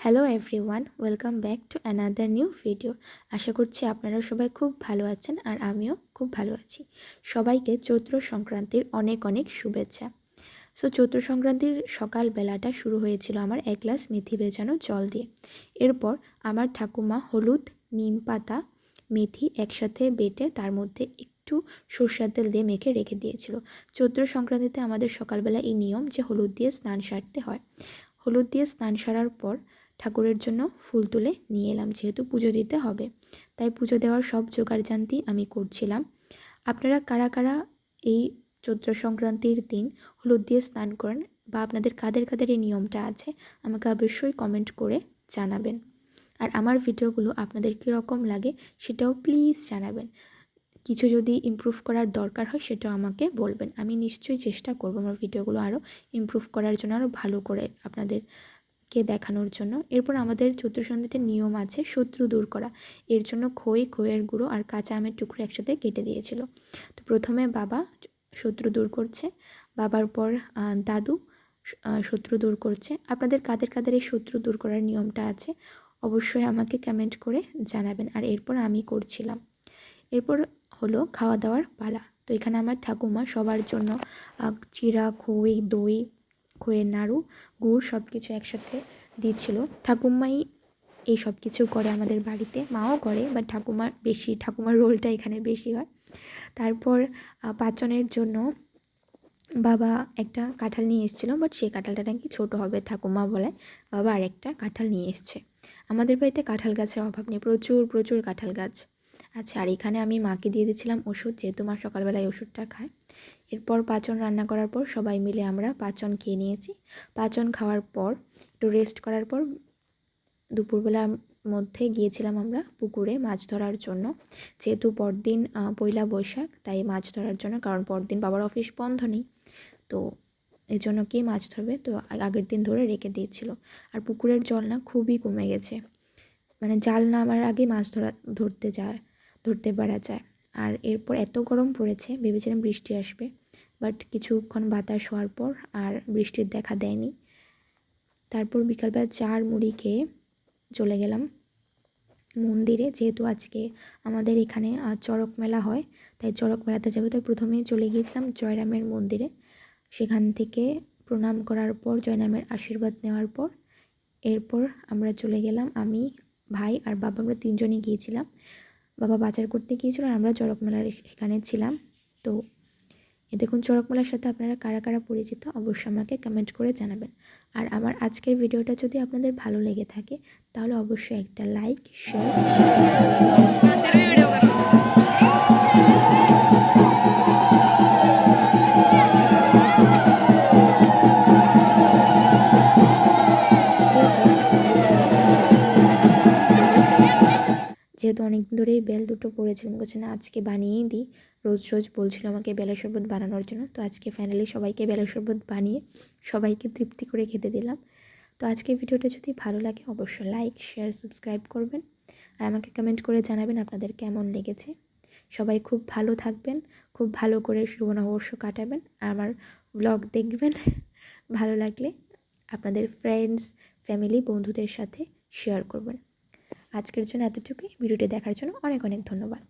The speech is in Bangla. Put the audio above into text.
Hello everyone welcome back to another new video আশা করছি আপনারা সবাই খুব ভালো আছেন আর আমিও খুব ভালো আছি। সবাইকে চৈত্র সংক্রান্তির অনেক অনেক শুভেচ্ছা। সো চৈত্র সংক্রান্তির সকালবেলাটা শুরু হয়েছিল আমার এক গ্লাস মেথি ভেজানো জল দিয়ে। এরপর আমার ঠাকুমা হলুদ, নিম পাতা, মেথি একসাথে বেটে তার মধ্যে একটু সর্ষার তেল দিয়ে মেখে রেখে দিয়েছিল। চৈত্র সংক্রান্তিতে আমাদের সকালবেলা এই নিয়ম যে হলুদ দিয়ে স্নান সারতে হয়। হলুদ দিয়ে স্নান সারার পর ঠাকুরের জন্য ফুল তুলে নিয়ে এলাম, যেহেতু পুজো দিতে হবে। তাই পুজো দেওয়ার সব জোগাড়জান্তি আমি করছিলাম। আপনারা কারা কারা এই চৈত্র সংক্রান্তির দিন হলুদ দিয়ে স্নান করেন বা আপনাদের কাদের কাদের এই নিয়মটা আছে, আমাকে অবশ্যই কমেন্ট করে জানাবেন। আর আমার ভিডিওগুলো আপনাদের কীরকম লাগে সেটাও প্লিজ জানাবেন। কিছু যদি ইমপ্রুভ করার দরকার হয় সেটাও আমাকে বলবেন। আমি নিশ্চয়ই চেষ্টা করব আমার ভিডিওগুলো আরও ইমপ্রুভ করার জন্য আরও ভালো করে আপনাদের কে দেখানোর জন্য। এরপর আমাদের চতুর্সন্ধিতে নিয়ম আছে শত্রু দূর করা। এর জন্য খই, খইয়ের গুঁড়ো আর কাঁচা আমের টুকরো একসাথে কেটে দিয়েছিল। তো প্রথমে বাবা শত্রু দূর করছে। বাবার পর দাদু শত্রু দূর করছে। আপনাদের কাদের কাদের এই শত্রু দূর করার নিয়মটা আছে অবশ্যই আমাকে কমেন্ট করে জানাবেন। আর এরপর আমি করছিলাম। এরপর হলো খাওয়া দাওয়ার পালা। তো এখানে আমার ঠাকুমা সবার জন্য চিরা, খই, দই খইয়ের নাড়ু, গুড় সব কিছু একসাথে দিয়েছিল ঠাকুমাই এই সব কিছু করে আমাদের বাড়িতে। মাও করে বাট ঠাকুমা বেশি, ঠাকুমার রোলটা এখানে বেশি হয়। তারপর পাচনের জন্য বাবা একটা কাঁঠাল নিয়ে এসেছিল বাট সেই কাঁঠালটা নাকি ছোটো হবে ঠাকুমা বলে বাবা আর একটা কাঁঠাল নিয়ে এসছে। আমাদের বাড়িতে কাঁঠাল গাছের অভাব নেই, প্রচুর প্রচুর কাঁঠাল গাছ। আচ্ছা আর এখানে আমি মাকে দিয়ে দিচ্ছিলাম ওষুধ, যেহেতু মা সকালবেলায় ওষুধটা খায়। এরপর পাচন রান্না করার পর সবাই মিলে আমরা পাচন খেয়ে নিয়েছি। পাচন খাওয়ার পর, একটু রেস্ট করার পর দুপুরবেলার মধ্যে গিয়েছিলাম আমরা পুকুরে মাছ ধরার জন্য। যেহেতু পরদিন পয়লা বৈশাখ, তাই মাছ ধরার জন্য, কারণ পরদিন বাবার অফিস বন্ধ নেই। তো এই জন্য কে মাছ ধরবে? তো আগের দিন ধরে রেখে দিয়েছিল। আর পুকুরের জল না খুবই কমে গেছে। মানে জাল নামার আগে মাছ ধরা, ধরতে যায়। ধরতে পারা যায়। আর এরপর এত গরম পড়েছে, ভেবেছিলাম বৃষ্টি আসবে। বাট কিছুক্ষণ বাতাস হওয়ার পর আর বৃষ্টির দেখা দেয়নি। তারপর বিকালবেলা চার মুড়ি খেয়ে চলে গেলাম মন্দিরে। যেহেতু আজকে আমাদের এখানে চড়ক মেলা হয়, তাই চড়ক মেলাতে যাব। তাই প্রথমেই চলে গিয়েছিলাম জয়রামের মন্দিরে। সেখান থেকে প্রণাম করার পর, জয়রামের আশীর্বাদ নেওয়ার পর, এরপর আমরা চলে গেলাম। আমি, ভাই আর বাবা আমরা তিনজনই গিয়েছিলাম। বাবা বাজার করতে গিয়েছিল আমরা চড়কমেলার এখানে ছিলাম। তো এ দেখুন চড়কমেলার সাথে আপনারা কারা কারা পরিচিত অবশ্যই আমাকে কমেন্ট করে জানাবেন। আর আমার আজকের ভিডিওটা যদি আপনাদের ভালো লেগে থাকে, তাহলে অবশ্যই একটা লাইক শেয়ার যেহেতু অনেকদিন ধরেই বেল দুটো পড়েছে। পড়েছিল বলছে না আজকে বানিয়েই দিই। রোজ রোজ বলছিল আমাকে বেলের শরবত বানানোর জন্য। তো আজকে ফাইনালি সবাইকে বেলের শরবত বানিয়ে সবাইকে তৃপ্তি করে খেতে দিলাম। তো আজকের ভিডিওটা যদি ভালো লাগে, অবশ্যই লাইক শেয়ার সাবস্ক্রাইব করবেন। আর আমাকে কমেন্ট করে জানাবেন আপনাদের কেমন লেগেছে। সবাই খুব ভালো থাকবেন, খুব ভালো করে শুভ নববর্ষ কাটাবেন। আর আমার ব্লগ দেখবেন। ভালো লাগলে আপনাদের ফ্রেন্ডস ফ্যামিলি বন্ধুদের সাথে শেয়ার করবেন। আজকের জন্য এতটুকুই। ভিডিওটি দেখার জন্য অনেক অনেক ধন্যবাদ।